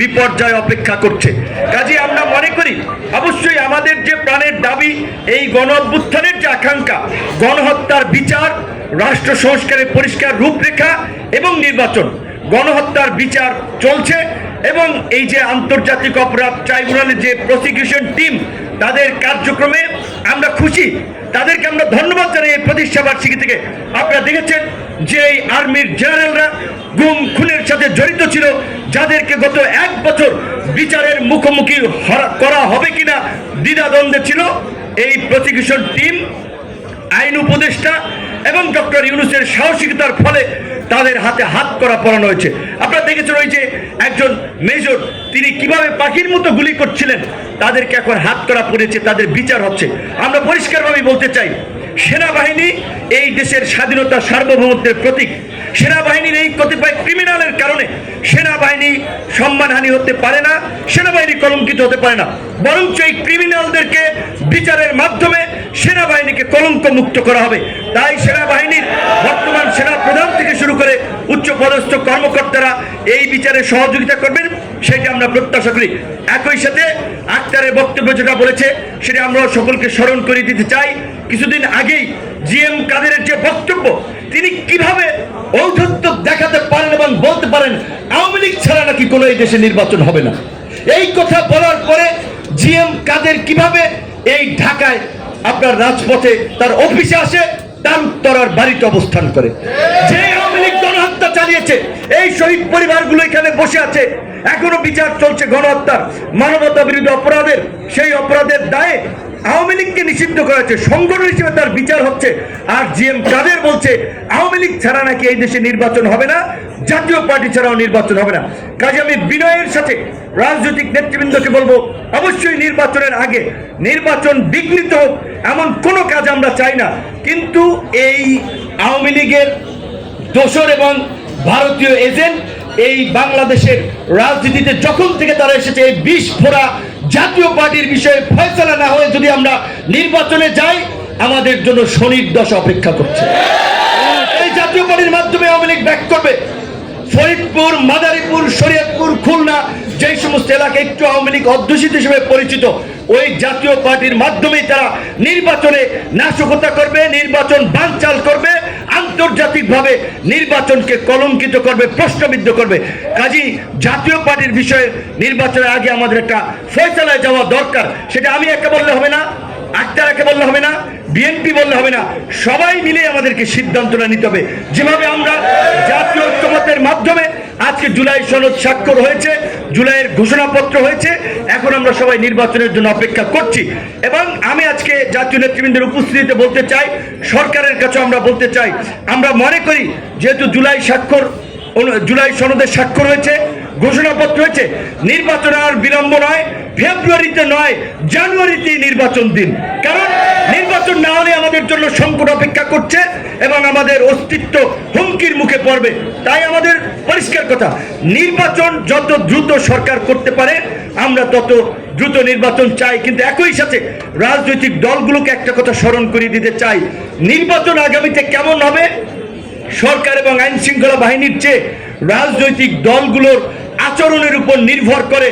বিপর্যয় অপেক্ষা করছে। কাজে আমরা মনে করি, অবশ্যই আমাদের যে প্রাণের দাবি, এই গণ অভ্যুত্থানের যে আকাঙ্ক্ষা, গণহত্যার বিচার, রাষ্ট্র সংস্কারের পরিষ্কার রূপরেখা এবং নির্বাচন, গণহত্যার বিচার চলছে এবং এই যে আন্তর্জাতিক অপরাধ ট্রাইব্যুনালের যে প্রসিকিউশন টিম তাদের কার্যক্রমে আমরা খুশি। তাদেরকে আমরা ধন্যবাদ জানাই এই প্রতিষ্ঠা বার্ষিকী থেকে আপনারা দেখেছেন যে এই আর্মির জেনারেলরা গুম, খুনের সাথে জড়িত ছিল, যাদেরকে গত এক বছর বিচারের মুখোমুখি করা হবে কিনা দ্বিধাদ্বন্দ্বে ছিল। এই প্রসিকিউশন টিম, আইন উপদেষ্টা এবং ডক্টর ইউনুসের সাহসিকতার ফলে তাদের হাতে হাত করা পড়ানো হয়েছে। আপনারা দেখেছেন ওই যে একজন মেজর, তিনি কীভাবে পাখির মতো গুলি করছিলেন, তাদেরকে এখন হাত করা পড়েছে, তাদের বিচার হচ্ছে। আমরা পরিষ্কারভাবে বলতে চাই সেনাবাহিনী এই দেশের স্বাধীনতা সার্বভৌমত্বের প্রতীক। সেনাবাহিনীর এই কতিপয় ক্রিমিনালের কারণে সেনাবাহিনী সম্মানহানি হতে পারে না, সেনাবাহিনী কলঙ্কিত হতে পারে না। বরঞ্চ এই ক্রিমিনালদেরকে বিচারের মাধ্যমে সেনাবাহিনীকে কলঙ্ক মুক্ত করা হবে। তাই সেনাবাহিনীর বর্তমান সেনা প্রধান থেকে শুরু করে উচ্চ পদস্থ কর্মকর্তারা এই বিচারে সহযোগিতা করবেন সেটা আমরা প্রত্যাশা করি। একই সাথে আক্তারের বক্তব্য যেটা বলেছে, সেটা আমরা সকলকে স্মরণ করে দিতে চাই। কিছুদিন আগেই জিএম কাদেরের যে বক্তব্য, তিনি কীভাবে ঔদ্ধত্য দেখাতে পারেন এবং বলতে পারেন, আওয়ামী লীগ ছাড়া নাকি কোনো এই দেশে নির্বাচন হবে না। এই কথা বলার পরে জিএম কাদের কীভাবে এই ঢাকায় আপনার রাজপথে তার অফিসে আসে, তার বাড়িতে অবস্থান করে। যে আওয়ামী লীগ গণহত্যা চালিয়েছে, এই শহীদ পরিবারগুলো এখানে বসে আছে। এখনও বিচার চলছে গণহত্যার। মানবতা বিরোধী অপরাধের, সেই অপরাধের দায়ে আওয়ামী লীগকে নিষিদ্ধ করা হচ্ছে সংগঠন হিসেবে তার বিচার হচ্ছে। আর জি এম কাদের বলছে, আওয়ামী লীগ ছাড়া নাকি এই দেশে নির্বাচন হবে না? জাতীয় পার্টি ছাড়াও নির্বাচন হবে না। কাজে আমি বিনয়ের সাথে রাজনৈতিক নেতৃবৃন্দকে বলব, অবশ্যই নির্বাচনের আগে নির্বাচন বিঘ্নিত হোক, এমন কোনো কাজ আমরা চাই না। কিন্তু এই আওয়ামী লীগের দোসর এবং ভারতীয় এজেন্ট এই বাংলাদেশের রাজনীতিতে যখন থেকে তারা এসেছে, এই বিষ ফোড়া জাতীয় পার্টির বিষয়ে ফয়সলা না হয়ে যদি আমরা নির্বাচনে যাই, আমাদের জন্য শনির দশা অপেক্ষা করছে। এই জাতীয় পার্টির মাধ্যমে আওয়ামী লীগ ব্যাক করবে। ফরিদপুর, মাদারীপুর, শরীয়তপুর, খুলনা, যেই সমস্ত এলাকা একটু আওয়ামী লীগ অধ্যুষিত হিসেবে পরিচিত, ওই জাতীয় পার্টির মাধ্যমেই তারা নির্বাচনে নাশকতা করবে, নির্বাচন বানচাল করবে। আন্তর্জাতিকভাবে নির্বাচনকে কলঙ্কিত করবে, প্রশ্নবিদ্ধ করবে। কাজী, জাতীয় পার্টির বিষয়ে নির্বাচনের আগে আমাদের একটা ফয়সলায় যাওয়া দরকার, সেটা আমি একা বললে হবে না আক্তারাকে বললে হবে না, বিএনপি বললে হবে না, সবাই মিলে আমাদেরকে সিদ্ধান্তটা নিতে হবে। যেভাবে আমরা জাতীয় আজকে জুলাই সনদ স্বাক্ষর হয়েছে, জুলাইয়ের ঘোষণাপত্র হয়েছে। এখন আমরা সবাই নির্বাচনের জন্য অপেক্ষা করছি। এবং আমি আজকে জাতীয় নেতৃবৃন্দের উপস্থিতিতে বলতে চাই, সরকারের কাছে আমরা বলতে চাই, আমরা মনে করি যেহেতু জুলাই স্বাক্ষর জুলাই সনদের স্বাক্ষর হয়েছে, ঘোষণাপত্র হয়েছে, নির্বাচন আর বিলম্ব নয়, ফেব্রুয়ারিতে নয় জানুয়ারিতে নির্বাচন দিন। কারণ নির্বাচন না হলে আমাদের জন্য সংকট অপেক্ষা করছে এবং আমাদের অস্তিত্ব হুমকির মুখে পড়বে। তাই আমাদের পরিষ্কার কথা, নির্বাচন যত দ্রুত সরকার করতে পারে, আমরা তত দ্রুত নির্বাচন চাই। কিন্তু একই সাথে রাজনৈতিক দলগুলোকে একটা কথা স্মরণ করিয়ে দিতে চাই, নির্বাচন আগামীতে কেমন হবে? সরকার এবং আইন শৃঙ্খলা বাহিনীর চেয়ে রাজনৈতিক দলগুলোর আচরণের উপর নির্ভর করে।